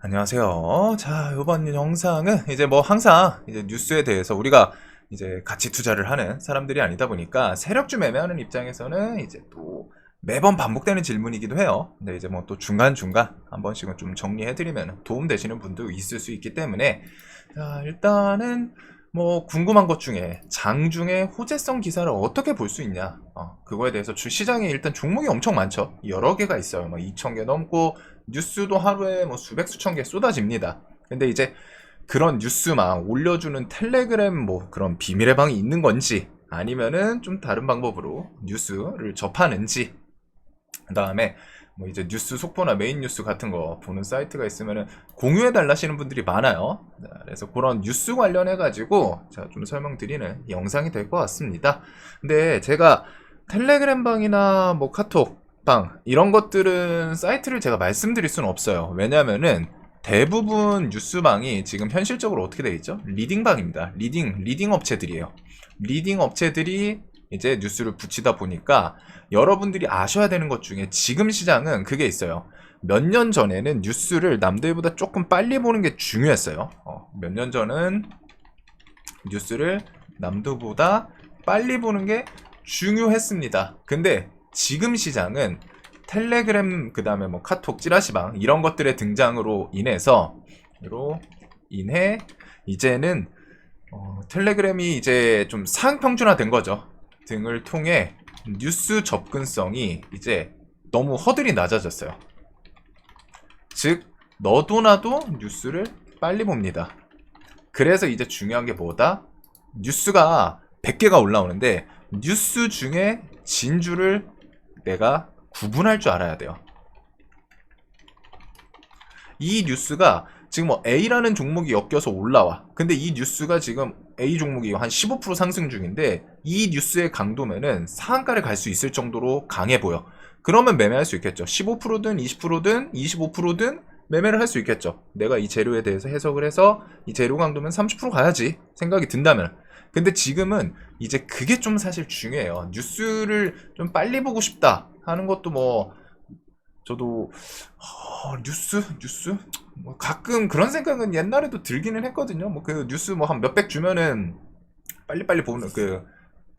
안녕하세요. 자, 이번 영상은 이제 뭐 항상 이제 뉴스에 대해서 우리가 이제 같이 투자를 하는 사람들이 아니다 보니까 세력주 매매하는 입장에서는 이제 또 매번 반복되는 질문이기도 해요. 근데 이제 뭐 또 중간중간 한 번씩은 좀 정리해드리면 도움 되시는 분도 있을 수 있기 때문에 자, 일단은 뭐 궁금한 것 중에 장 중에 호재성 기사를 어떻게 볼 수 있냐 어, 그거에 대해서 주 시장에 일단 종목이 엄청 많죠 여러 개가 있어요 뭐 2천 개 넘고 뉴스도 하루에 뭐 수백 수천 개 쏟아집니다 근데 이제 그런 뉴스만 올려주는 텔레그램 뭐 그런 비밀의 방이 있는 건지 아니면은 좀 다른 방법으로 뉴스를 접하는지 그 다음에 뭐 이제 뉴스 속보나 메인 뉴스 같은 거 보는 사이트가 있으면은 공유해 달라시는 분들이 많아요. 자, 그래서 그런 뉴스 관련해 가지고 제가 좀 설명드리는 영상이 될 것 같습니다. 근데 제가 텔레그램 방이나 뭐 카톡 방 이런 것들은 사이트를 제가 말씀드릴 수는 없어요. 왜냐면은 대부분 뉴스방이 지금 현실적으로 어떻게 되어 있죠? 리딩방입니다. 리딩 리딩 업체들이에요. 리딩 업체들이 이제 뉴스를 붙이다 보니까 여러분들이 아셔야 되는 것 중에 지금 시장은 그게 있어요. 몇 년 전에는 뉴스를 남들보다 조금 빨리 보는 게 중요했어요. 몇년 전은 뉴스를 남들보다 빨리 보는 게 중요했습니다. 근데 지금 시장은 텔레그램 그다음에 뭐 카톡 찌라시방 이런 것들의 등장으로 인해서 로 인해 이제는 어, 텔레그램이 이제 좀 상평준화된 거죠. 등을 통해 뉴스 접근성이 이제 너무 허들이 낮아졌어요. 즉, 너도 나도 뉴스를 빨리 봅니다. 그래서 이제 중요한 게 뭐다? 뉴스가 100개가 올라오는데 뉴스 중에 진주를 내가 구분할 줄 알아야 돼요. 이 뉴스가 지금 뭐 A라는 종목이 엮여서 올라와. 근데 이 뉴스가 지금 A 종목이 한 15% 상승 중인데 이 뉴스의 강도면은 상한가를 갈 수 있을 정도로 강해 보여. 그러면 매매할 수 있겠죠. 15%든 20%든 25%든 매매를 할 수 있겠죠. 내가 이 재료에 대해서 해석을 해서 이 재료 강도면 30% 가야지 생각이 든다면. 근데 지금은 이제 그게 좀 사실 중요해요. 뉴스를 좀 빨리 보고 싶다 하는 것도 뭐 저도 어, 뉴스 뉴스 뭐 가끔 그런 생각은 옛날에도 들기는 했거든요. 뭐 그 뉴스 뭐 한 몇백 주면은 빨리빨리 보는 그,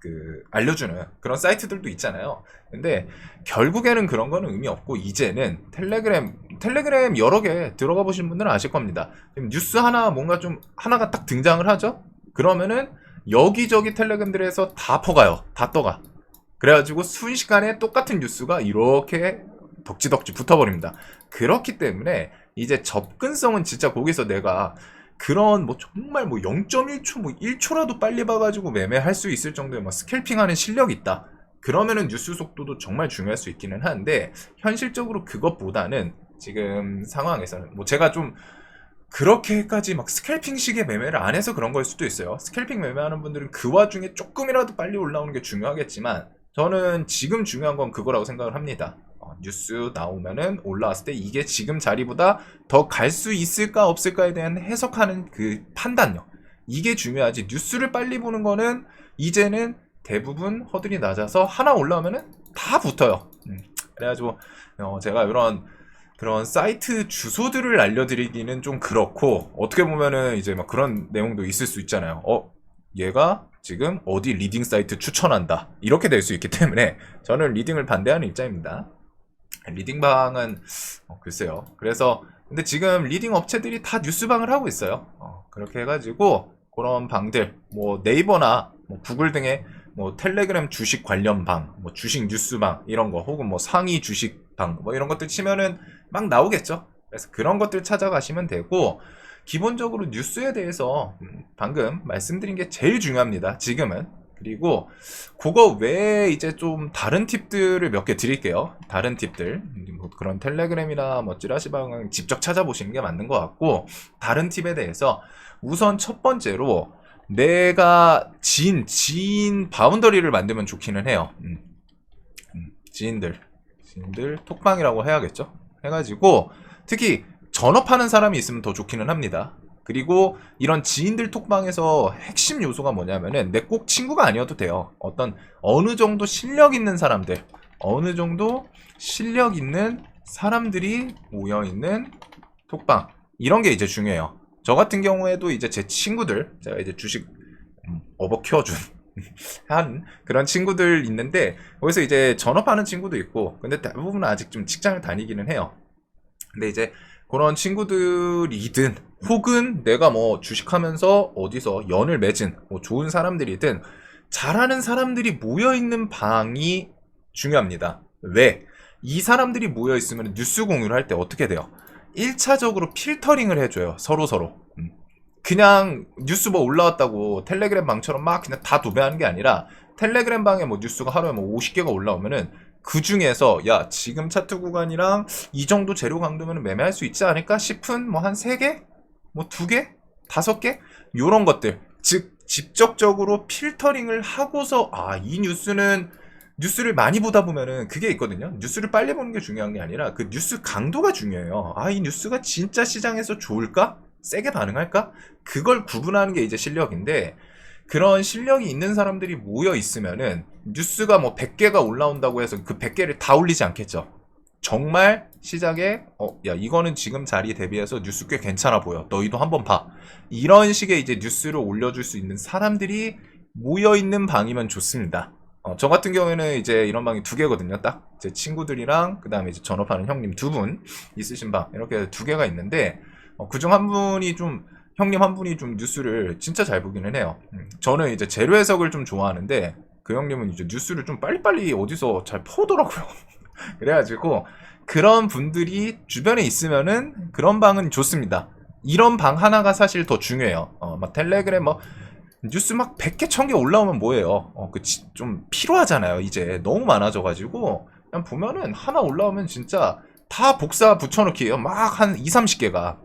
그, 알려주는 그런 사이트들도 있잖아요. 근데 결국에는 그런 거는 의미 없고, 이제는 텔레그램, 텔레그램 여러 개 들어가 보신 분들은 아실 겁니다. 뉴스 하나, 뭔가 좀, 하나가 딱 등장을 하죠? 그러면은 여기저기 텔레그램들에서 다 퍼가요. 다 떠가. 그래가지고 순식간에 똑같은 뉴스가 이렇게 덕지덕지 붙어버립니다. 그렇기 때문에 이제 접근성은 진짜 거기서 내가 그런 뭐 정말 뭐 0.1초 뭐 1초라도 빨리 봐가지고 매매할 수 있을 정도의 막 스캘핑하는 실력이 있다. 그러면은 뉴스 속도도 정말 중요할 수 있기는 한데 현실적으로 그것보다는 지금 상황에서는 뭐 제가 좀 그렇게까지 막 스캘핑식의 매매를 안 해서 그런 걸 수도 있어요. 스캘핑 매매하는 분들은 그 와중에 조금이라도 빨리 올라오는 게 중요하겠지만 저는 지금 중요한 건 그거라고 생각을 합니다. 어, 뉴스 나오면은 올라왔을 때 이게 지금 자리보다 더 갈 수 있을까 없을까에 대한 해석하는 그 판단력 이게 중요하지 뉴스를 빨리 보는 거는 이제는 대부분 허들이 낮아서 하나 올라오면은 다 붙어요 음, 그래가지고 어, 제가 이런 그런 사이트 주소들을 알려드리기는 좀 그렇고 어떻게 보면은 이제 막 그런 내용도 있을 수 있잖아요 어 얘가 지금 어디 리딩 사이트 추천한다 이렇게 될 수 있기 때문에 저는 리딩을 반대하는 입장입니다 리딩 방은 어, 글쎄요. 그래서 근데 지금 리딩 업체들이 다 뉴스방을 하고 있어요. 어, 그렇게 해가지고 그런 방들 뭐 네이버나 뭐 구글 등의 뭐 텔레그램 주식 관련 방, 뭐 주식 뉴스 방 이런 거 혹은 뭐 상위 주식 방 뭐 이런 것들 치면은 막 나오겠죠. 그래서 그런 것들 찾아가시면 되고 기본적으로 뉴스에 대해서 음, 방금 말씀드린 게 제일 중요합니다. 지금은 그리고 그거 외에 이제 좀 다른 팁들을 몇 개 드릴게요. 다른 팁들. 뭐 그런 텔레그램이나 뭐 찌라시방은 직접 찾아보시는 게 맞는 것 같고 다른 팁에 대해서 우선 첫 번째로 내가 지인, 지인 바운더리를 만들면 좋기는 해요. 음. 음, 지인들, 지인들 톡방이라고 해야겠죠. 해가지고 특히 전업하는 사람이 있으면 더 좋기는 합니다. 그리고 이런 지인들 톡방에서 핵심 요소가 뭐냐면은 내 꼭 친구가 아니어도 돼요. 어떤 어느 정도 실력 있는 사람들, 어느 정도 실력 있는 사람들이 모여 있는 톡방 이런 게 이제 중요해요. 저 같은 경우에도 이제 제 친구들, 제가 이제 주식 음, 업어 키워준 한 그런 친구들 있는데 거기서 이제 전업하는 친구도 있고 근데 대부분은 아직 좀 직장을 다니기는 해요. 근데 이제 그런 친구들이든 혹은 내가 뭐 주식하면서 어디서 연을 맺은 뭐 좋은 사람들이든 잘하는 사람들이 모여 있는 방이 중요합니다. 왜? 이 사람들이 모여 있으면 뉴스 공유를 할 때 어떻게 돼요? 1차적으로 필터링을 해줘요. 서로 서로. 음. 그냥 뉴스 뭐 올라왔다고 텔레그램 방처럼 막 그냥 다 도배하는 게 아니라 텔레그램 방에 뭐 뉴스가 하루에 뭐 50개가 올라오면은 그 중에서 야 지금 차트 구간이랑 이 정도 재료 강도면 매매할 수 있지 않을까 싶은 뭐한 3개? 뭐 2개? 5개? 요런 것들 즉 직접적으로 필터링을 하고서 아 이 뉴스는 뉴스를 많이 보다 보면은 그게 있거든요. 뉴스를 빨리 보는 게 중요한 게 아니라 그 뉴스 강도가 중요해요. 아, 이 뉴스가 진짜 시장에서 좋을까? 세게 반응할까? 그걸 구분하는 게 이제 실력인데 그런 실력이 있는 사람들이 모여 있으면은 뉴스가 뭐 100개가 올라온다고 해서 그 100개를 다 올리지 않겠죠. 정말 시작에 어, 야, 이거는 지금 자리 대비해서 뉴스 꽤 괜찮아 보여. 너희도 한번 봐. 이런 식의 이제 뉴스를 올려줄 수 있는 사람들이 모여 있는 방이면 좋습니다. 어, 저 같은 경우에는 이제 이런 방이 두 개거든요. 딱 제 친구들이랑 그 다음에 이제 전업하는 형님 두 분 있으신 방 이렇게 두 개가 있는데 어, 그중 한 분이 좀 형님 한 분이 좀 뉴스를 진짜 잘 보기는 해요. 음, 저는 이제 재료 해석을 좀 좋아하는데 그 형님은 이제 뉴스를 좀 빨리빨리 어디서 잘 퍼오더라고요. 그래가지고 그런 분들이 주변에 있으면은 그런 방은 좋습니다. 이런 방 하나가 사실 더 중요해요. 어, 막 텔레그램 뭐 뉴스 막 100개, 1000개 올라오면 뭐예요? 어, 그, 좀 피로하잖아요, 이제. 너무 많아져가지고. 그냥 보면은 하나 올라오면 진짜 다 복사 붙여넣기예요. 막 한 2, 30개가.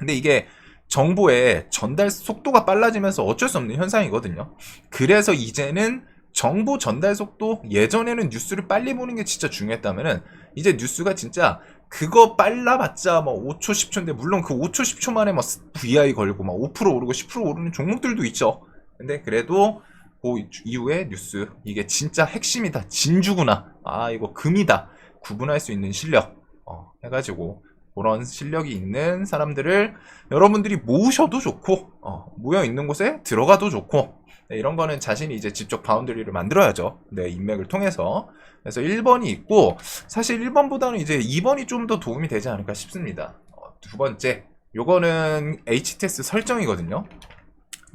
근데 이게 정보의 전달 속도가 빨라지면서 어쩔 수 없는 현상이거든요. 그래서 이제는 정보 전달 속도, 예전에는 뉴스를 빨리 보는 게 진짜 중요했다면은, 이제 뉴스가 진짜 그거 빨라봤자 뭐 5초 10초인데 물론 그 5초 10초 만에 뭐 VI 걸고 막 5% 오르고 10% 오르는 종목들도 있죠. 근데 그래도 그 이후에 뉴스 이게 진짜 핵심이다 진주구나 아 이거 금이다 구분할 수 있는 실력 어, 해가지고 그런 실력이 있는 사람들을 여러분들이 모으셔도 좋고 어, 모여 있는 곳에 들어가도 좋고 네, 이런 거는 자신이 이제 직접 바운드리를 만들어야죠. 네, 인맥을 통해서. 그래서 1번이 있고, 사실 1번보다는 이제 2번이 좀 더 도움이 되지 않을까 싶습니다. 어, 두 번째, 요거는 HTS 설정이거든요.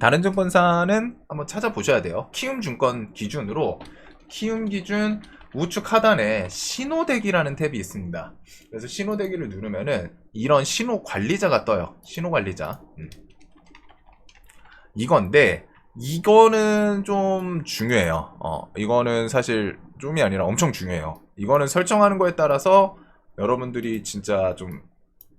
다른 증권사는 한번 찾아보셔야 돼요. 키움 증권 기준으로, 키움 기준 우측 하단에 신호대기라는 탭이 있습니다. 그래서 신호대기를 누르면은 이런 신호 관리자가 떠요. 신호 관리자. 음. 이건데, 이거는 좀 중요해요. 어, 이거는 사실 좀이 아니라 엄청 중요해요. 이거는 설정하는 거에 따라서 여러분들이 진짜 좀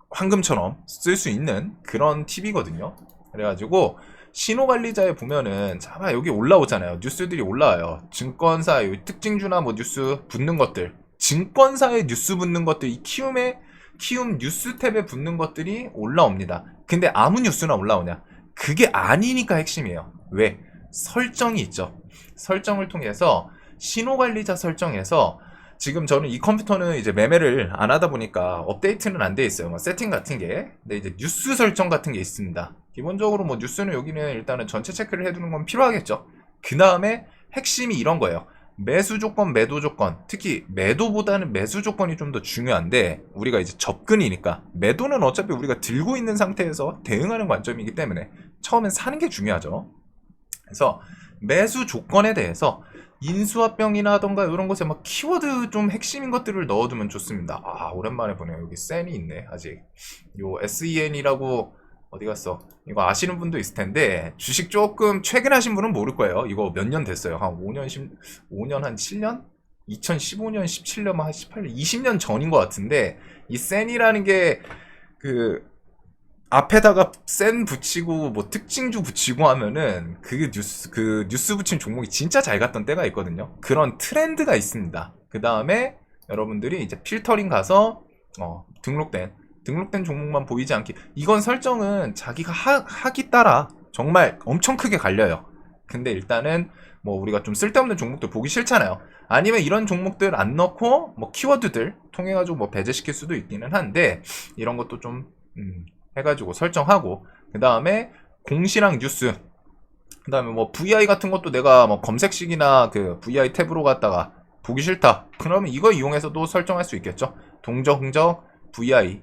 황금처럼 쓸 수 있는 그런 팁이거든요. 그래가지고 신호 관리자에 보면은 자봐 여기 올라오잖아요. 뉴스들이 올라와요. 증권사 특징주나 뭐 뉴스 붙는 것들, 증권사에 뉴스 붙는 것들, 이 키움에 키움 뉴스 탭에 붙는 것들이 올라옵니다. 근데 아무 뉴스나 올라오냐? 그게 아니니까 핵심이에요. 왜? 설정이 있죠. 설정을 통해서 신호 관리자 설정에서 지금 저는 이 컴퓨터는 이제 매매를 안 하다 보니까 업데이트는 안 돼 있어요. 뭐 세팅 같은 게. 근데 이제 뉴스 설정 같은 게 있습니다. 기본적으로 뭐 뉴스는 여기는 일단은 전체 체크를 해두는 건 필요하겠죠. 그 다음에 핵심이 이런 거예요. 매수 조건, 매도 조건. 특히 매도보다는 매수 조건이 좀 더 중요한데 우리가 이제 접근이니까 매도는 어차피 우리가 들고 있는 상태에서 대응하는 관점이기 때문에 처음엔 사는 게 중요하죠. 그래서 매수 조건에 대해서 인수합병이나던가 이런 것에 막 키워드 좀 핵심인 것들을 넣어두면 좋습니다. 아 오랜만에 보네요. 여기 센이 있네 아직. 요 SEN이라고 어디 갔어? 이거 아시는 분도 있을 텐데 주식 조금 최근 하신 분은 모를 거예요. 이거 몇 년 됐어요? 한 5년, 10, 5년 한 7년? 2015년, 17년, 한 18년, 20년 전인 것 같은데 이 센이라는 게 그 앞에다가 센 붙이고 뭐 특징주 붙이고 하면은 그 뉴스 그 뉴스 붙인 종목이 진짜 잘 갔던 때가 있거든요. 그런 트렌드가 있습니다. 그 다음에 여러분들이 이제 필터링 가서 어, 등록된 등록된 종목만 보이지 않게 이건 설정은 자기가 하, 하기 따라 정말 엄청 크게 갈려요. 근데 일단은 뭐 우리가 좀 쓸데없는 종목들 보기 싫잖아요. 아니면 이런 종목들 안 넣고 뭐 키워드들 통해 가지고 뭐 배제시킬 수도 있기는 한데 이런 것도 좀 음, 해가지고 설정하고. 그 다음에 공시랑 뉴스. 그 다음에 뭐 VI 같은 것도 내가 뭐 검색식이나 그 VI 탭으로 갔다가 보기 싫다. 그러면 이거 이용해서도 설정할 수 있겠죠. 동적 흥적 VI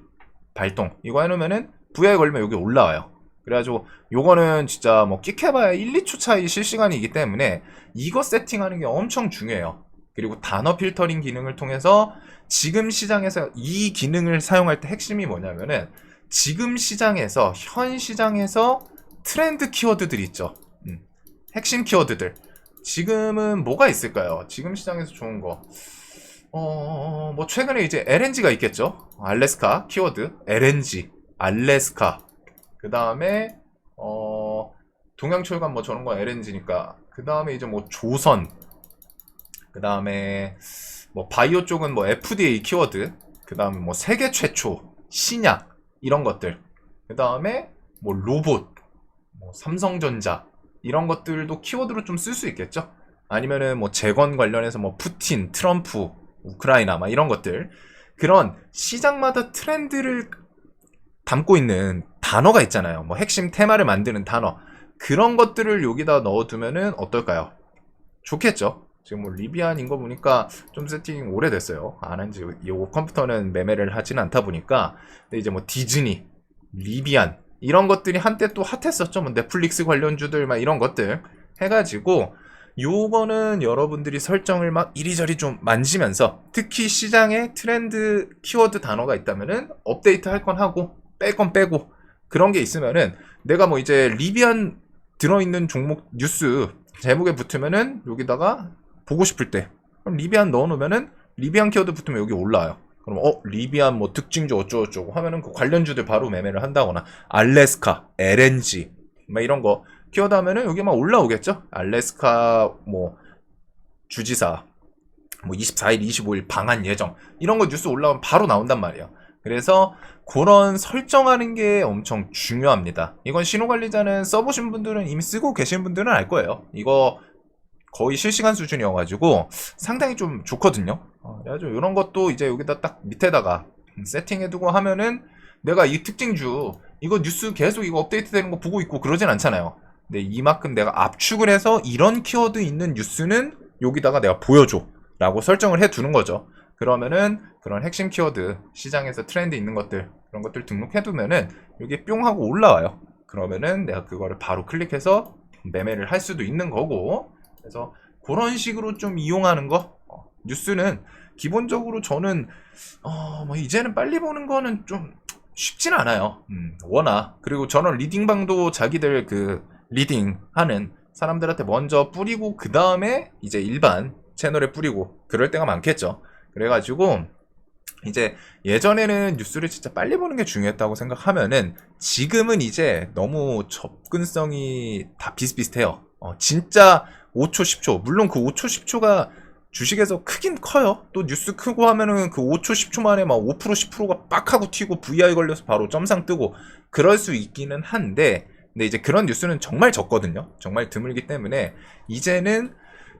발동 이거 해놓으면은 VI 걸리면 여기 올라와요 그래가지고 요거는 진짜 뭐 끽해봐야 1, 2초 차이 실시간이기 때문에 이거 세팅하는 게 엄청 중요해요 그리고 단어 필터링 기능을 통해서 지금 시장에서 이 기능을 사용할 때 핵심이 뭐냐면은 지금 시장에서 현 시장에서 트렌드 키워드들 있죠. 음, 핵심 키워드들. 지금은 뭐가 있을까요? 지금 시장에서 좋은 거. 어, 뭐 최근에 이제 LNG가 있겠죠. 알래스카 키워드 LNG 알래스카. 그 다음에 어 동양철관 뭐 저런 거 LNG니까. 그 다음에 이제 뭐 조선. 그 다음에 뭐 바이오 쪽은 뭐 FDA 키워드. 그 다음에 뭐 세계 최초 신약 이런 것들. 그 다음에 뭐 로봇, 뭐 삼성전자 이런 것들도 키워드로 좀 쓸 수 있겠죠. 아니면은 뭐 재건 관련해서 뭐 푸틴, 트럼프, 우크라이나 막 이런 것들 그런 시장마다 트렌드를 담고 있는 단어가 있잖아요. 뭐 핵심 테마를 만드는 단어 그런 것들을 여기다 넣어두면은 어떨까요? 좋겠죠. 지금 뭐 리비안인 거 보니까 좀 세팅 오래됐어요. 안 한지 요 컴퓨터는 매매를 하진 않다 보니까 근데 이제 뭐 디즈니, 리비안 이런 것들이 한때 또 핫했었죠. 뭐 넷플릭스 관련주들 막 이런 것들 해가지고 요거는 여러분들이 설정을 막 이리저리 좀 만지면서 특히 시장에 트렌드 키워드 단어가 있다면은 업데이트 할 건 하고 뺄 건 빼고 그런 게 있으면은 내가 뭐 이제 리비안 들어있는 종목 뉴스 제목에 붙으면은 여기다가 보고 싶을 때 그럼 리비안 넣어놓으면은 리비안 키워드 붙으면 여기 올라와요. 그럼 어 리비안 뭐 특징주 어쩌고저쩌고 하면은 그 관련주들 바로 매매를 한다거나 알래스카, LNG 막 이런 거 하면은 여기 막 올라오겠죠. 알래스카 뭐 주지사 뭐 24일, 25일 방한 예정 이런 거 뉴스 올라오면 바로 나온단 말이에요. 그래서 그런 설정하는 게 엄청 중요합니다. 이건 신호관리자는 써보신 분들은 이미 쓰고 계신 분들은 알 거예요. 이거 거의 실시간 수준이어가지고 상당히 좀 좋거든요. 어, 그래가지고 이런 것도 이제 여기다 딱 밑에다가 세팅해두고 하면은 내가 이 특징주 이거 뉴스 계속 이거 업데이트 되는 거 보고 있고 그러진 않잖아요. 근데 이만큼 내가 압축을 해서 이런 키워드 있는 뉴스는 여기다가 내가 보여줘 라고 설정을 해 두는 거죠. 그러면은 그런 핵심 키워드 시장에서 트렌드 있는 것들 그런 것들 등록해 두면은 여기 뿅 하고 올라와요. 그러면은 내가 그거를 바로 클릭해서 매매를 할 수도 있는 거고 그래서 그런 식으로 좀 이용하는 거 어, 뉴스는 기본적으로 저는 어, 뭐 이제는 빨리 보는 거는 좀 쉽진 않아요. 음, 워낙 그리고 저는 리딩방도 자기들 그 리딩 하는 사람들한테 먼저 뿌리고 그 다음에 이제 일반 채널에 뿌리고 그럴 때가 많겠죠. 그래가지고 이제 예전에는 뉴스를 진짜 빨리 보는 게 중요했다고 생각하면은 지금은 이제 너무 접근성이 다 비슷비슷해요. 어, 진짜 5초, 10초. 물론 그 5초, 10초가 주식에서 크긴 커요. 또 뉴스 크고 하면은 그 5초, 10초 만에 막 5%, 10%가 빡 하고 튀고 VI 걸려서 바로 점상 뜨고 그럴 수 있기는 한데 근데 이제 그런 뉴스는 정말 적거든요. 정말 드물기 때문에 이제는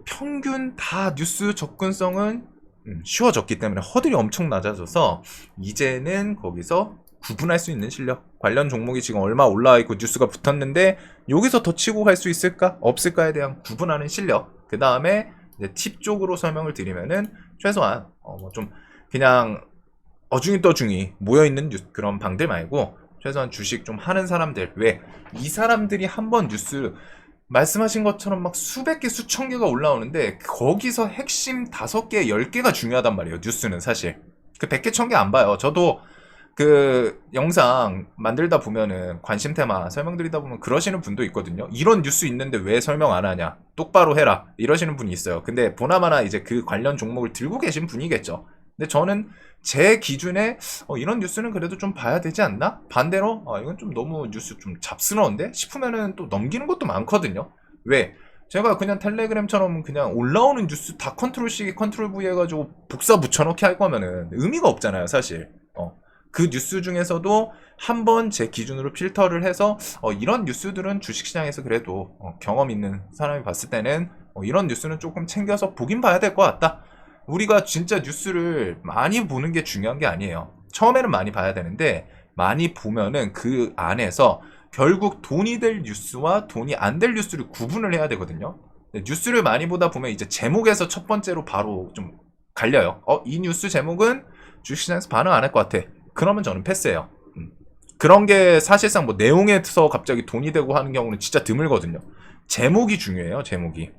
평균 다 뉴스 접근성은 음, 쉬워졌기 때문에 허들이 엄청 낮아져서 이제는 거기서 구분할 수 있는 실력 관련 종목이 지금 얼마 올라와 있고 뉴스가 붙었는데 여기서 더 치고 갈 수 있을까 없을까에 대한 구분하는 실력 그 다음에 팁 쪽으로 설명을 드리면은 최소한 어, 뭐 좀 그냥 어중이 떠중이 모여 있는 그런 방들 말고 최소한 주식 좀 하는 사람들 왜 이 사람들이 한번 뉴스 말씀하신 것처럼 막 수백 개, 수천 개가 올라오는데 거기서 핵심 다섯 개, 열 개가 중요하단 말이에요. 뉴스는 사실. 그 100개, 1000개 안 봐요. 저도 그 영상 만들다 보면은 관심 테마 설명드리다 보면 그러시는 분도 있거든요. 이런 뉴스 있는데 왜 설명 안 하냐? 똑바로 해라. 이러시는 분이 있어요. 근데 보나마나 이제 그 관련 종목을 들고 계신 분이겠죠. 근데 저는 제 기준에 어, 이런 뉴스는 그래도 좀 봐야 되지 않나? 반대로 어, 이건 좀 너무 뉴스 좀 잡스러운데 싶으면은 또 넘기는 것도 많거든요. 왜? 제가 그냥 텔레그램처럼 그냥 올라오는 뉴스 다 컨트롤 C, 컨트롤 V 해가지고 복사 붙여넣기 할 거면은 의미가 없잖아요, 사실. 어. 그 뉴스 중에서도 한번 제 기준으로 필터를 해서 어, 이런 뉴스들은 주식시장에서 그래도 어, 경험 있는 사람이 봤을 때는 어, 이런 뉴스는 조금 챙겨서 보긴 봐야 될 것 같다. 우리가 진짜 뉴스를 많이 보는 게 중요한 게 아니에요. 처음에는 많이 봐야 되는데 많이 보면은 그 안에서 결국 돈이 될 뉴스와 돈이 안 될 뉴스를 구분을 해야 되거든요. 네, 뉴스를 많이 보다 보면 이제 제목에서 첫 번째로 바로 좀 갈려요. 어, 이 뉴스 제목은 주식시장에서 반응 안 할 것 같아. 그러면 저는 패스해요. 음. 그런 게 사실상 뭐 내용에서 갑자기 돈이 되고 하는 경우는 진짜 드물거든요. 제목이 중요해요, 제목이.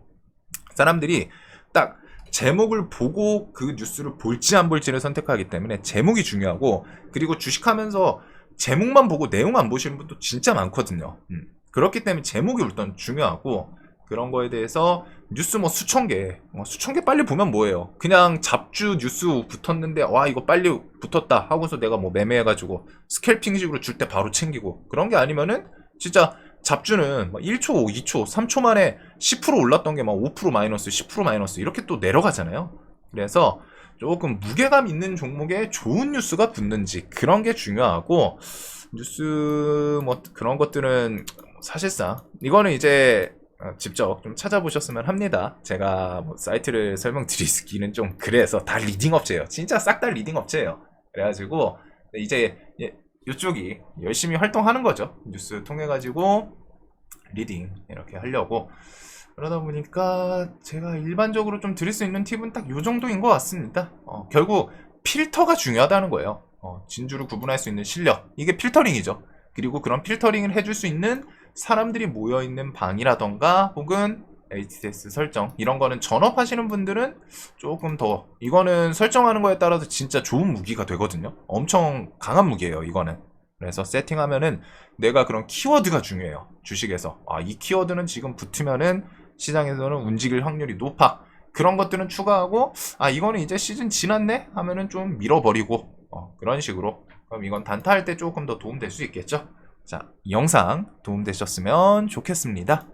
사람들이 딱 제목을 보고 그 뉴스를 볼지 안 볼지를 선택하기 때문에 제목이 중요하고 그리고 주식하면서 제목만 보고 내용 안 보시는 분도 진짜 많거든요. 음. 그렇기 때문에 제목이 일단 중요하고 그런 거에 대해서 뉴스 뭐 수천 개, 뭐 수천 개 빨리 보면 뭐예요? 그냥 잡주 뉴스 붙었는데 와 이거 빨리 붙었다 하고서 내가 뭐 매매해가지고 스캘핑식으로 줄 때 바로 챙기고 그런 게 아니면은 진짜 잡주는 막 1초, 2초, 3초 만에 10% 올랐던 게 막 5% 마이너스, 10% 마이너스 이렇게 또 내려가잖아요. 그래서 조금 무게감 있는 종목에 좋은 뉴스가 붙는지 그런 게 중요하고 뉴스 뭐 그런 것들은 사실상 이거는 이제 어, 직접 좀 찾아보셨으면 합니다. 제가 뭐 사이트를 설명드리기는 좀 그래서 다 리딩 업체예요. 진짜 싹 다 리딩 업체예요. 그래가지고 이제 예, 이쪽이 열심히 활동하는 거죠. 뉴스 통해 가지고 리딩 이렇게 하려고 그러다 보니까 제가 일반적으로 좀 드릴 수 있는 팁은 딱 요 정도인 것 같습니다. 어, 결국 필터가 중요하다는 거예요. 어, 진주를 구분할 수 있는 실력 이게 필터링이죠. 그리고 그런 필터링을 해줄 수 있는 사람들이 모여 있는 방이라던가 혹은 HTS 설정 이런 거는 전업하시는 분들은 조금 더 이거는 설정하는 거에 따라서 진짜 좋은 무기가 되거든요. 엄청 강한 무기예요. 이거는. 그래서 세팅하면은 내가 그런 키워드가 중요해요. 주식에서 아 이 키워드는 지금 붙으면은 시장에서는 움직일 확률이 높아. 그런 것들은 추가하고 아 이거는 이제 시즌 지났네 하면은 좀 밀어버리고 어, 그런 식으로 그럼 이건 단타할 때 조금 더 도움 될 수 있겠죠. 자, 이 영상 도움되셨으면 좋겠습니다.